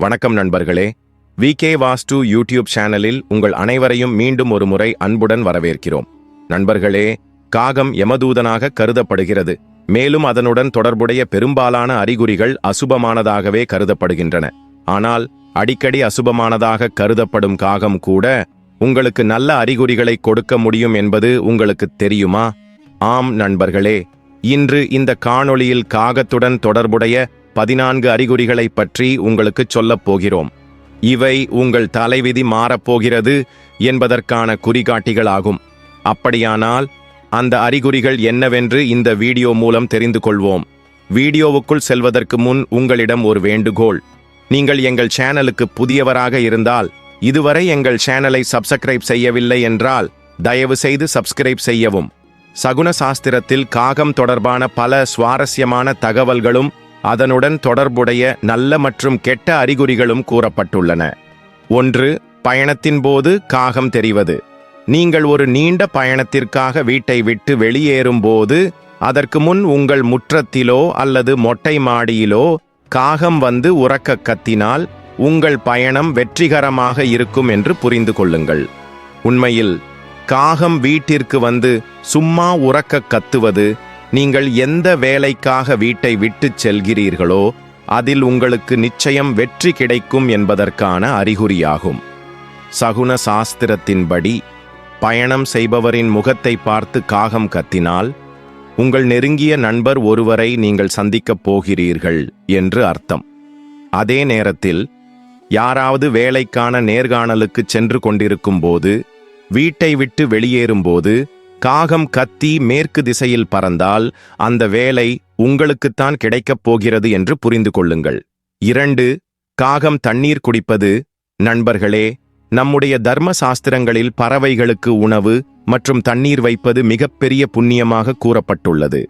வணக்கம் நண்பர்களே. V K வாஸ்து YouTube சேனலில் உங்கள் அனைவரையும் மீண்டும் ஒரு முறை அன்புடன் வரவேற்கிறோம். நண்பர்களே காகம் யமதூதனாக கருதப்படுகிறது. மேலும் அதனுடன் தொடர்புடைய பெரும்பாலான அறிகுறிகள் அசுபமானதாகவே கருதப்படுகின்றன. ஆனால் அடிக்கடி அசுபமானதாக கருதப்படும் காகம் கூட உங்களுக்கு நல்ல அறிகுறிகளை கொடுக்க முடியும் என்பது உங்களுக்கு தெரியுமா? ஆம் நண்பர்களே இன்று இந்த காணொளியில் காகத்துடன் தொடர்புடைய பதினான்கு அறிகுறிகளை பற்றி உங்களுக்கு சொல்லப் போகிறோம். இவை உங்கள் தலைவிதி மாறப்போகிறது என்பதற்கான குறிகாட்டிகளாகும். அப்படியானால் அந்த அறிகுறிகள் என்னவென்று இந்த வீடியோ மூலம் தெரிந்து கொள்வோம். வீடியோவுக்குள் செல்வதற்கு முன் உங்களிடம் ஒரு வேண்டுகோள். நீங்கள் எங்கள் சேனலுக்கு புதியவராக இருந்தால் இதுவரை எங்கள் சேனலை சப்ஸ்கிரைப் செய்யவில்லை என்றால் தயவு செய்து சப்ஸ்கிரைப் செய்யவும். சகுன சாஸ்திரத்தில் காகம் தொடர்பான பல சுவாரஸ்யமான தகவல்களும் அதனுடன் தொடர்புடைய நல்ல மற்றும் கெட்ட அறிகுறிகளும் கூறப்பட்டுள்ளன. ஒன்று பயணத்தின் போது காகம் தெரிவது. நீங்கள் ஒரு நீண்ட பயணத்திற்காக வீட்டை விட்டு வெளியேறும்போது அதற்கு முன் உங்கள் முற்றத்திலோ அல்லது மொட்டை மாடியிலோ காகம் வந்து உறக்க கத்தினால் உங்கள் பயணம் வெற்றிகரமாக இருக்கும் என்று புரிந்து கொள்ளுங்கள். உண்மையில் காகம் வீட்டிற்கு வந்து சும்மா உறக்க கத்துவது நீங்கள் எந்த வேலைக்காக வீட்டை விட்டுச் செல்கிறீர்களோ அதில் உங்களுக்கு நிச்சயம் வெற்றி கிடைக்கும் என்பதற்கான அறிகுறியாகும். சகுன சாஸ்திரத்தின்படி பயணம் செய்பவரின் முகத்தை பார்த்து காகம் கத்தினால் உங்கள் நெருங்கிய நண்பர் ஒருவரை நீங்கள் சந்திக்கப் போகிறீர்கள் என்று அர்த்தம். அதே நேரத்தில் யாராவது வேலைக்கான நேர்காணலுக்கு சென்று கொண்டிருக்கும் போது வீட்டை விட்டு வெளியேறும்போது காகம் கத்தி மேற்கு திசையில் பறந்தால் அந்த வேலை உங்களுக்குத்தான் கிடைக்கப் போகிறது என்று புரிந்து கொள்ளுங்கள். இரண்டு காகம் தண்ணீர் குடிப்பது. நண்பர்களே நம்முடைய தர்ம சாஸ்திரங்களில் பறவைகளுக்கு உணவு மற்றும் தண்ணீர் வைப்பது மிகப்பெரிய புண்ணியமாக கூறப்பட்டுள்ளது.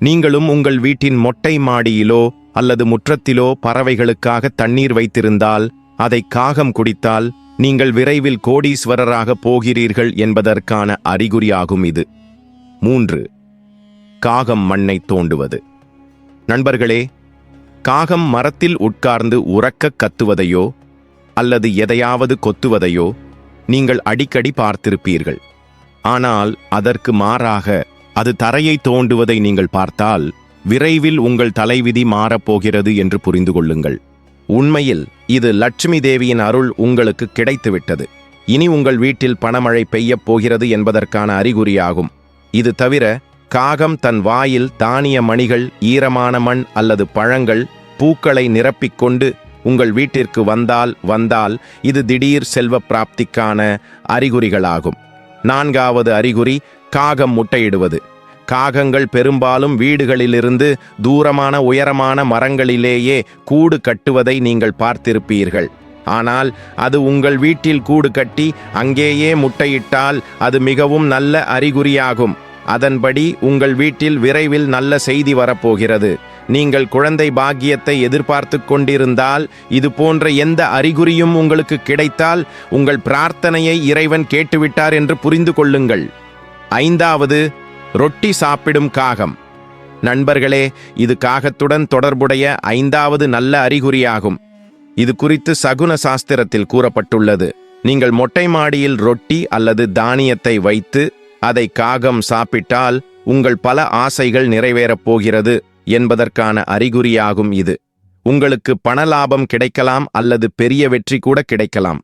நீங்களும் உங்கள் வீட்டின் மொட்டை மாடியிலோ அல்லது முற்றத்திலோ பறவைகளுக்காக தண்ணீர் வைத்திருந்தால் அதை காகம் குடித்தால் நீங்கள் விரைவில் கோடீஸ்வரராக போகிறீர்கள் என்பதற்கான அறிகுறியாகும் இது. மூன்று காகம் மண்ணை தோண்டுவது. நண்பர்களே காகம் மரத்தில் உட்கார்ந்து உறக்க கத்துவதையோ அல்லது எதையாவது கொத்துவதையோ நீங்கள் அடிக்கடி பார்த்திருப்பீர்கள். ஆனால் அதற்கு மாறாக அது தரையை தோண்டுவதை நீங்கள் பார்த்தால் விரைவில் உங்கள் தலைவிதி மாறப்போகிறது என்று புரிந்து கொள்ளுங்கள். உண்மையில் இது லட்சுமி தேவியின் அருள் உங்களுக்கு கிடைத்துவிட்டது. இனி உங்கள் வீட்டில் பணமழை பெய்யப் போகிறது என்பதற்கான அறிகுறியாகும். இது தவிர காகம் தன் வாயில் தானிய மணிகள் ஈரமான மண் அல்லது பழங்கள் பூக்களை நிரப்பிக்கொண்டு உங்கள் வீட்டிற்கு வந்தால் வந்தால் இது திடீர் செல்வ பிராப்திக்கான அறிகுறிகளாகும். நான்காவது அறிகுறி காகம் முட்டையிடுவது. காகங்கள் பெரும்பாலும் வீடுகளிலிருந்து தூரமான உயரமான மரங்களிலேயே கூடு கட்டுவதை நீங்கள் பார்த்திருப்பீர்கள். ஆனால் அது உங்கள் வீட்டில் கூடு கட்டி அங்கேயே முட்டையிட்டால் அது மிகவும் நல்ல அறிகுறியாகும். அதன்படி உங்கள் வீட்டில் விரைவில் நல்ல செய்தி வரப்போகிறது. நீங்கள் குழந்தை பாக்கியத்தை எதிர்பார்த்து கொண்டிருந்தால் இது போன்ற எந்த அறிகுறியும் உங்களுக்கு கிடைத்தால் உங்கள் பிரார்த்தனையை இறைவன் கேட்டுவிட்டார் என்று புரிந்து கொள்ளுங்கள். ஐந்தாவது ரொட்டி சாப்பிடும் காகம். நண்பர்களே இது காகத்துடன் தொடர்புடைய ஐந்தாவது நல்ல அறிகுறியாகும். இது குறித்து சகுன சாஸ்திரத்தில் கூறப்பட்டுள்ளது. நீங்கள் மொட்டை மாடியில் ரொட்டி அல்லது தானியத்தை வைத்து அதை காகம் சாப்பிட்டால் உங்கள் பல ஆசைகள் நிறைவேறப் போகிறது என்பதற்கான அறிகுறியாகும் இது. உங்களுக்கு பண லாபம் கிடைக்கலாம் அல்லது பெரிய வெற்றி கூட கிடைக்கலாம்.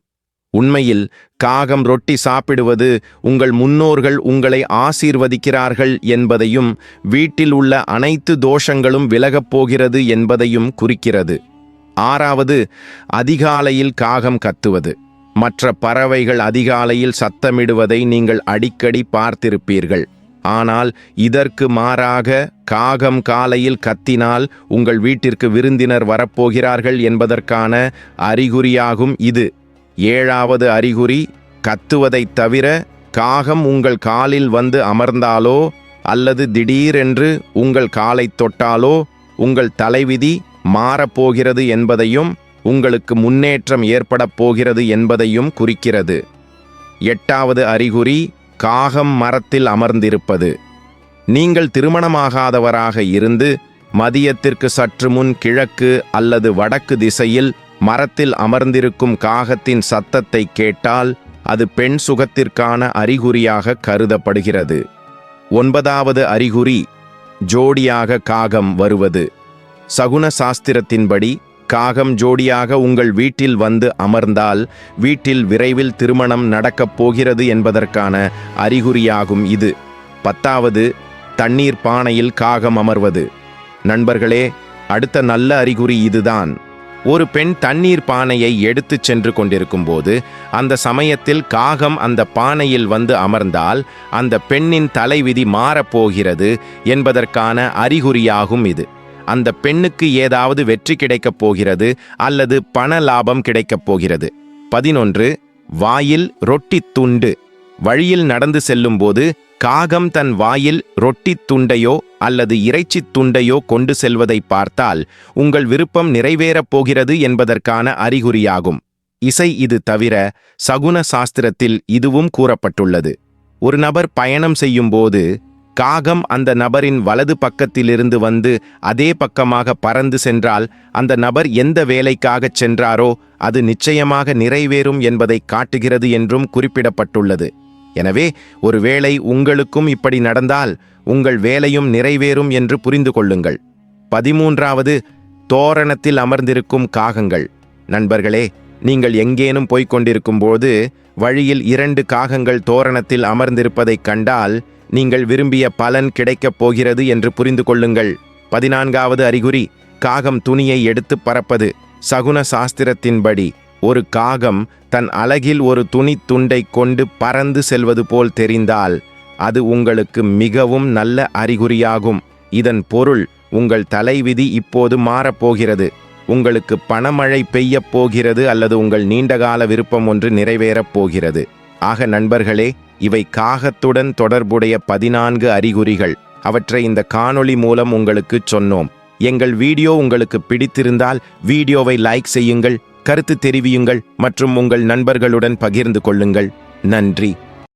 உண்மையில் காகம் ரொட்டி சாப்பிடுவது உங்கள் முன்னோர்கள் உங்களை ஆசீர்வதிக்கிறார்கள் என்பதையும் வீட்டில் உள்ள அனைத்து தோஷங்களும் விலகப் போகிறது என்பதையும் குறிக்கிறது. ஆறாவது அதிகாலையில் காகம் கத்துவது. மற்ற பறவைகள் அதிகாலையில் சத்தமிடுவதை நீங்கள் அடிக்கடி பார்த்திருப்பீர்கள். ஆனால் இதற்கு மாறாக காகம் காலையில் கத்தினால் உங்கள் வீட்டிற்கு விருந்தினர் வரப்போகிறார்கள் என்பதற்கான அறிகுறியாகும் இது. ஏழாவது அறிகுறி கத்துவதைத் தவிர காகம் உங்கள் காலில் வந்து அமர்ந்தாலோ அல்லது திடீரென்று உங்கள் காலைத் தொட்டாலோ உங்கள் தலைவிதி மாறப்போகிறது என்பதையும் உங்களுக்கு முன்னேற்றம் ஏற்படப் போகிறது என்பதையும் குறிக்கிறது. எட்டாவது அறிகுறி காகம் மரத்தில் அமர்ந்திருப்பது. நீங்கள் திருமணமாகாதவராக இருந்து மதியத்திற்கு சற்று முன் கிழக்கு அல்லது வடக்கு திசையில் மரத்தில் அமர்ந்திருக்கும் காகத்தின் சத்தத்தை கேட்டால் அது பெண் சுகத்திற்கான அறிகுறியாக கருதப்படுகிறது. ஒன்பதாவது அறிகுறி ஜோடியாக காகம் வருவது. சகுன சாஸ்திரத்தின்படி காகம் ஜோடியாக உங்கள் வீட்டில் வந்து அமர்ந்தால் வீட்டில் விரைவில் திருமணம் நடக்கப் போகிறது என்பதற்கான அறிகுறியாகும் இது. பத்தாவது தண்ணீர் பானையில் காகம் அமர்வது. நண்பர்களே அடுத்த நல்ல அறிகுறி இதுதான். ஒரு பெண் தண்ணீர் பானையை எடுத்துச் சென்று கொண்டிருக்கும்போது அந்த சமயத்தில் காகம் அந்த பானையில் வந்து அமர்ந்தால் அந்த பெண்ணின் தலைவிதி மாறப்போகிறது என்பதற்கான அறிகுறியாகும் இது. அந்த பெண்ணுக்கு ஏதாவது வெற்றி கிடைக்கப் போகிறது அல்லது பண லாபம் கிடைக்கப் போகிறது. பதினொன்று வாயில் ரொட்டி துண்டு. வழியில் நடந்து செல்லும்போது காகம் தன் வாயில் ரொட்டித் துண்டையோ அல்லது இறைச்சித் துண்டையோ கொண்டு செல்வதை பார்த்தால் உங்கள் விருப்பம் நிறைவேறப் போகிறது என்பதற்கான அறிகுறியாகும். இசை இது தவிர சகுன சாஸ்திரத்தில் இதுவும் கூறப்பட்டுள்ளது. ஒரு நபர் பயணம் செய்யும்போது காகம் அந்த நபரின் வலது பக்கத்திலிருந்து வந்து அதே பக்கமாக பறந்து சென்றால் அந்த நபர் எந்த வேலைக்காகச் சென்றாரோ அது நிச்சயமாக நிறைவேறும் என்பதை காட்டுகிறது என்றும் குறிப்பிடப்பட்டுள்ளது. எனவே ஒருவேளை உங்களுக்கும் இப்படி நடந்தால் உங்கள் வேலையும் நிறைவேறும் என்று புரிந்து கொள்ளுங்கள். பதிமூன்றாவது தோரணத்தில் அமர்ந்திருக்கும் காகங்கள். நண்பர்களே நீங்கள் எங்கேனும் போய்க் கொண்டிருக்கும்போது வழியில் இரண்டு காகங்கள் தோரணத்தில் அமர்ந்திருப்பதைக் கண்டால் நீங்கள் விரும்பிய பலன் கிடைக்கப் போகிறது என்று புரிந்து கொள்ளுங்கள். பதினான்காவது அறிகுறி காகம் துணியை எடுத்து பறப்பது. சகுன சாஸ்திரத்தின்படி. ஒரு காகம் தன் அழகில் ஒரு துணி துண்டை கொண்டு பறந்து செல்வது போல் தெரிந்தால் அது உங்களுக்கு மிகவும் நல்ல அறிகுறியாகும். இதன் பொருள் உங்கள் தலைவிதி இப்போது மாறப்போகிறது. உங்களுக்கு பணமழை பெய்யப் போகிறது அல்லது உங்கள் நீண்டகால விருப்பம் ஒன்று நிறைவேறப் போகிறது. ஆக நண்பர்களே இவை காகத்துடன் தொடர்புடைய பதினான்கு அறிகுறிகள். அவற்றை இந்த காணொளி மூலம் உங்களுக்கு சொன்னோம். எங்கள் வீடியோ உங்களுக்கு பிடித்திருந்தால் வீடியோவை லைக் செய்யுங்கள். கருத்து தெரிவியுங்கள் மற்றும் உங்கள் நண்பர்களுடன் பகிர்ந்து கொள்ளுங்கள். நன்றி.